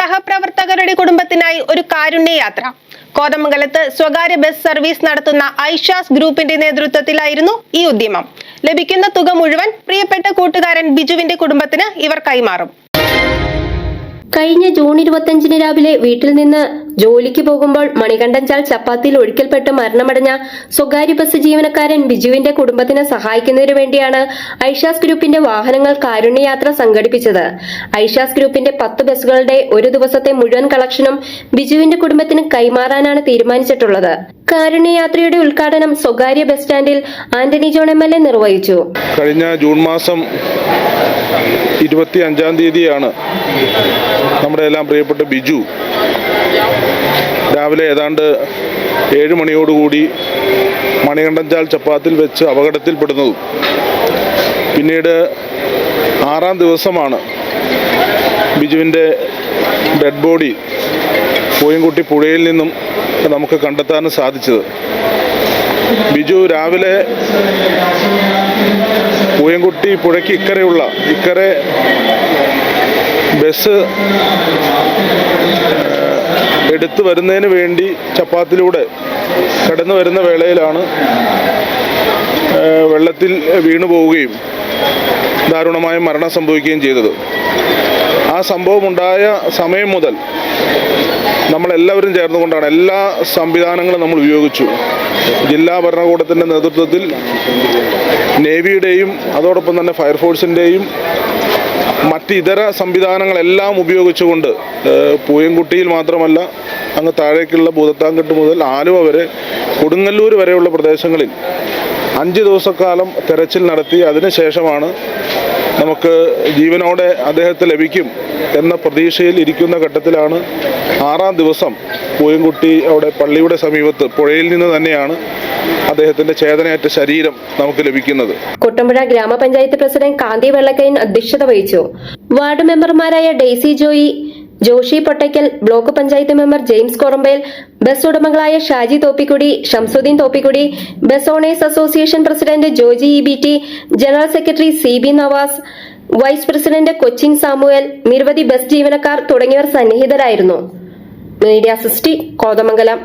സഹപ്രവർത്തകരുടെ കുടുംബത്തിനായി ഒരു കാരുണ്യ യാത്ര. കോതമംഗലത്ത് സ്വകാര്യ ബസ് സർവീസ് നടത്തുന്ന ഐഷാസ് ഗ്രൂപ്പിന്റെ നേതൃത്വത്തിലായിരുന്നു ഈ ഉദ്യമം. ലഭിക്കുന്ന തുക മുഴുവൻ പ്രിയപ്പെട്ട കൂട്ടുകാരൻ ബിജുവിന്റെ കുടുംബത്തിന് ഇവർ കൈമാറും. കഴിഞ്ഞ ജൂൺ ഇരുപത്തിയഞ്ചിന് രാവിലെ വീട്ടിൽ നിന്ന് ജോലിക്ക് പോകുമ്പോൾ മണികണ്ഠൻചാൽ ചപ്പാത്തിയിൽ ഒഴുക്കിൽപ്പെട്ട് മരണമടഞ്ഞ സ്വകാര്യ ബസ് ജീവനക്കാരൻ ബിജുവിന്റെ കുടുംബത്തിനെ സഹായിക്കുന്നതിനു വേണ്ടിയാണ് ഐഷാസ് ഗ്രൂപ്പിന്റെ വാഹനങ്ങൾ കാരുണ്യയാത്ര സംഘടിപ്പിച്ചത്. ഐഷാസ് ഗ്രൂപ്പിന്റെ പത്ത് ബസ്സുകളുടെ ഒരു ദിവസത്തെ മുഴുവൻ കളക്ഷനും ബിജുവിന്റെ കുടുംബത്തിന് കൈമാറാനാണ് തീരുമാനിച്ചിട്ടുള്ളത്. കാരുണ്യയാത്രയുടെ ഉദ്ഘാടനം സ്വകാര്യ ബസ് സ്റ്റാൻഡിൽ Antony John M L A നിർവഹിച്ചു. കഴിഞ്ഞ ജൂൺ മാസം ഇരുപത്തി അഞ്ചാം തീയതിയാണ് നമ്മുടെ എല്ലാം പ്രിയപ്പെട്ട ബിജു. രാവിലെ ഏതാണ്ട് ഏഴ് മണിയോടുകൂടി മണികണ്ഠൻചാൽ ചപ്പാത്തിൽ വെച്ച് അപകടത്തിൽപ്പെടുന്നതും പിന്നീട് ആറാം ദിവസമാണ് ബിജുവിന്റെ ഡെഡ് ബോഡി കോയൻകുട്ടി പുഴയിൽ നിന്നും നമുക്ക് കണ്ടെത്താൻ സാധിച്ചത്. ബിജു രാവിലെ പൂയംകുട്ടി പുഴയ്ക്ക് ഇക്കരെയുള്ള ഇക്കരെ ബസ് എടുത്തു വരുന്നതിന് വേണ്ടി ചപ്പാത്തിലൂടെ കടന്നു വരുന്ന വേളയിലാണ് വെള്ളത്തിൽ വീണു പോവുകയും ദാരുണമായ മരണം സംഭവിക്കുകയും ചെയ്തത്. ആ സംഭവം ഉണ്ടായ സമയം മുതൽ നമ്മളെല്ലാവരും ചേർന്നുകൊണ്ടാണ് എല്ലാ സംവിധാനങ്ങളും നമ്മൾ ഉപയോഗിച്ചു. ജില്ലാ ഭരണകൂടത്തിന്റെ നേതൃത്വത്തിൽ നേവിയുടെയും അതോടൊപ്പം തന്നെ ഫയർഫോഴ്സിന്റെയും മറ്റ് ഇതര സംവിധാനങ്ങളെല്ലാം ഉപയോഗിച്ചുകൊണ്ട് പൂയംകുട്ടിയിൽ മാത്രമല്ല അങ്ങ് താഴേക്കുള്ള ഭൂതത്താങ്കെട്ട് മുതൽ ആലുവ വരെ കൊടുങ്ങല്ലൂർ വരെയുള്ള പ്രദേശങ്ങളിൽ അഞ്ച് ദിവസക്കാലം തെരച്ചിൽ നടത്തി അതിനുശേഷമാണ് നമുക്ക് ജീവനോടെ അദ്ദേഹത്തെ ലഭിക്കും എന്ന പ്രതീക്ഷയിൽ ഇരിക്കുന്ന ഘട്ടത്തിലാണ് ആറാം ദിവസം പൂയംകുട്ടി അവിടെ പള്ളിയുടെ സമീപത്ത് പുഴയിൽ നിന്ന് തന്നെയാണ് അദ്ദേഹത്തിന്റെ ചേതനയറ്റ ശരീരം നമുക്ക് ലഭിക്കുന്നത്. കുട്ടമ്പുഴ ഗ്രാമപഞ്ചായത്ത് പ്രസിഡന്റ് കാന്തി വെള്ളക്കൈൻ അധ്യക്ഷത വഹിച്ചു. വാർഡ് മെമ്പർമാരായ Daisy Joy Joshy Pottackal block panchayat member James Korampel bus ഉടമകളായ Shaji Thoppikudy Shamsuddin Thoppikudy bus owners association president Joji E B T general secretary C B Navas vice president Cochin Samuel നിരവധി bus ജീവനക്കാർ തുടങ്ങിയവർ സന്നിഹിതരായിരുന്നു. Media സിസ്റ്റി കോതമംഗലം.